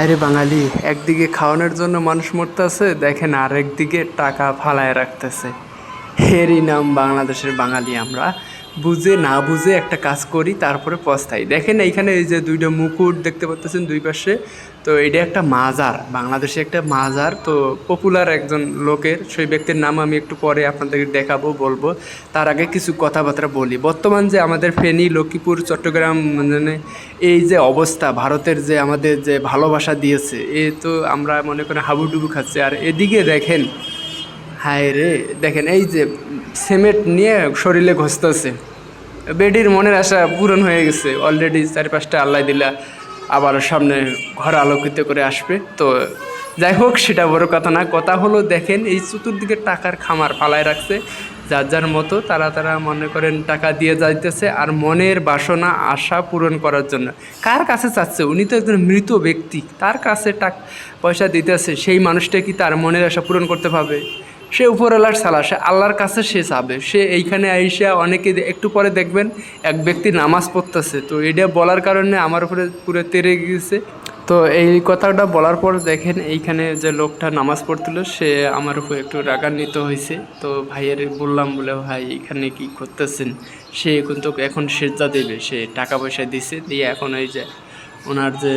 আরে বাঙালি, একদিকে খাওয়ানোর জন্য মানুষ মরতেছে, দেখেন আর একদিকে টাকা ফালায় রাখতেছে। এরই নাম বাংলাদেশের বাঙালি আমরা। বুঝে, না বুঝে একটা কাজ করি, তারপরে পস্তাই। দেখেন এইখানে এই যে দুইটা মুকুট দেখতে পাচ্ছেন দুই পাশে। তো এটা একটা মাজার, বাংলাদেশে একটা মাজার। তো পপুলার একজন লোকের, সেই ব্যক্তির নাম আমি একটু পরে আপনাদেরকে দেখাবো, বলব। তার আগে কিছু কথাবার্তা বলি। বর্তমান যে আমাদের ফেনী, লক্ষ্মীপুর, চট্টগ্রাম মানে এই যে অবস্থা, ভারতের যে আমাদের যে ভালোবাসা দিয়েছে, এ তো আমরা মনে করেন হাবুডুবু খাচ্ছি। আর এদিকে দেখেন হায় রে দেখেন এই যে সিমেন্ট নিয়ে শরীরে ঘষতেছে বেডির মনের আশা পূরণ হয়ে গেছে। অলরেডি চারি পাঁচটা আল্লাহ দিলা, আবার সামনে ঘর আলোকিত করে আসবে। তো যাই হোক, সেটা বড় কথা না। কথা হলো দেখেন, এই চতুর্দিকে টাকার খামার ফালায় রাখছে। যার যার মতো তারা তারা মনে করেন টাকা দিয়ে যাইতেছে আর মনের বাসনা, আশা পূরণ করার জন্য। কার কাছে চাচ্ছে? উনি তো একজন মৃত ব্যক্তি। তার কাছে টাকা, পয়সা দিতেছে। সেই মানুষটা কি তার মনের আশা পূরণ করতে পারবে? সে উপরওয়ালার সালা, সে আল্লাহর কাছে সে চাবে সে এইখানে আইসা অনেকে একটু পরে দেখবেন এক ব্যক্তি নামাজ পড়তেছে। তো এটা বলার কারণে আমার উপরে পুরো তেরে গিয়েছে। তো এই কথাটা বলার পর দেখেন এইখানে যে লোকটা নামাজ পড়ছিল সে আমার উপর একটু রাগান্বিত হয়েছে তো ভাইয়ের বললাম বলে, ভাই, এখানে কি করতেছেন? সে কিন্তু এখন সেজা দেবে। সে টাকা পয়সা দিছে, দিয়ে এখন ওই যে ওনার যে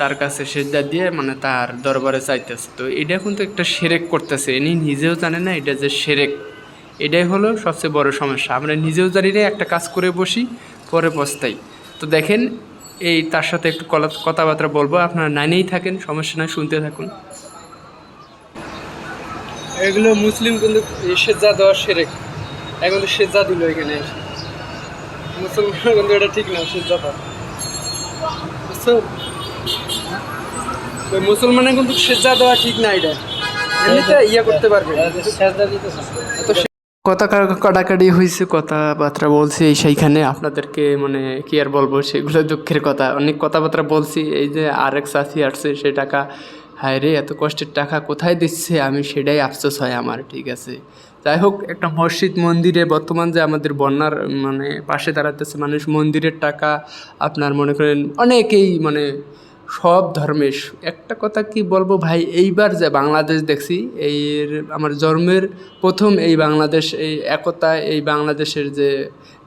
তার কাছে সেজদা দিয়ে মানে তার দরবারে চাইতেছে তো এটা কিন্তু একটা সেরেক করতেছে। ইনি নিজেও জানে না এটা যে সেরেক। এটাই হলো সবচেয়ে বড় সমস্যা। আমরা নিজেও জানি না, একটা কাজ করে বসি, পরে পস্তাই। তো দেখেন, এই তার সাথে একটু কথাবার্তা বলব। আপনারা নাইনেই থাকেন, সমস্যা নয় শুনতে থাকুন। এগুলো মুসলিম কিন্তু সেজা দেওয়া সেরেক। এখন সেজা দিল এখানে মুসলমান কিন্তু এটা ঠিক না সেজা দেওয়া। বুঝছ ওই মুসলমানের কিন্তু সেজা দেওয়া ঠিক না এটা এমনিতে ইয়ে করতে পারবে। কথা কাটাকাটি হয়েছে কথাবার্তা বলছি এই সেইখানে আপনাদেরকে মানে কি আর বলব সেগুলো দুঃখের কথা। অনেক কথাবার্তা বলছি এই যে আর এক সাথী আসছে সে টাকা হায় রে এত কষ্টের টাকা কোথায় দিচ্ছে? আমি সেটাই আফসোস হয় আমার ঠিক আছে। যাই হোক, একটা মসজিদ মন্দিরে বর্তমান যে আমাদের বন্যার মানে পাশে দাঁড়াতেছে মানুষ, মন্দিরের টাকা আপনার মনে করেন অনেকেই মানে সব ধর্মের। একটা কথা কি বলব ভাই, এইবার যে বাংলাদেশ দেখছি এই আমার জন্মের প্রথম এই বাংলাদেশ, এই একতা, এই বাংলাদেশের যে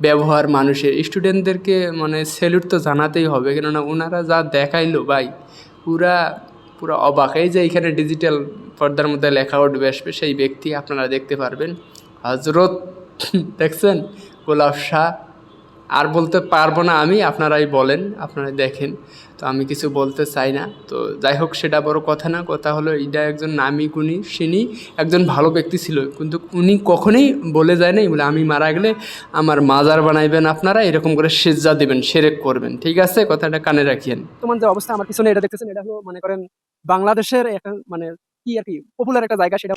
ব্যবহার মানুষের, স্টুডেন্টদেরকে মানে স্যালুট তো জানাতেই হবে। কেননা ওনারা যা দেখাইলো ভাই, পুরা পুরো অবাক। এই যে এখানে ডিজিটাল পর্দার মধ্যে লেখা উঠবে আসবে, সেই ব্যক্তি আপনারা দেখতে পারবেন। হজরত দেখছেন? গোলাপ শাহ আর বলতে পারব না আমি, আপনারাই বলেন আপনারা দেখেন। তো আমি কিছু বলতে চাই না। তো যাই হোক, সেটা বড় কথা না। কথা হলো এটা একজন নামি গুণী, সিনি একজন ভালো ব্যক্তি ছিল। কিন্তু উনি কখনোই বলে যায় নাই, বলে আমি মারা গেলে আমার মাজার বানাইবেন আপনারা, এরকম করে সেজ্জা দেবেন, সেরেক করবেন। ঠিক আছে? কথাটা কানে রাখিয়েন। তোমার যে অবস্থা, আমার পিছনে এটা দেখতেছেন, এটা হলো, মনে করেন, বাংলাদেশের একটা মানে কি আর কি পপুলার একটা জায়গা, সেটা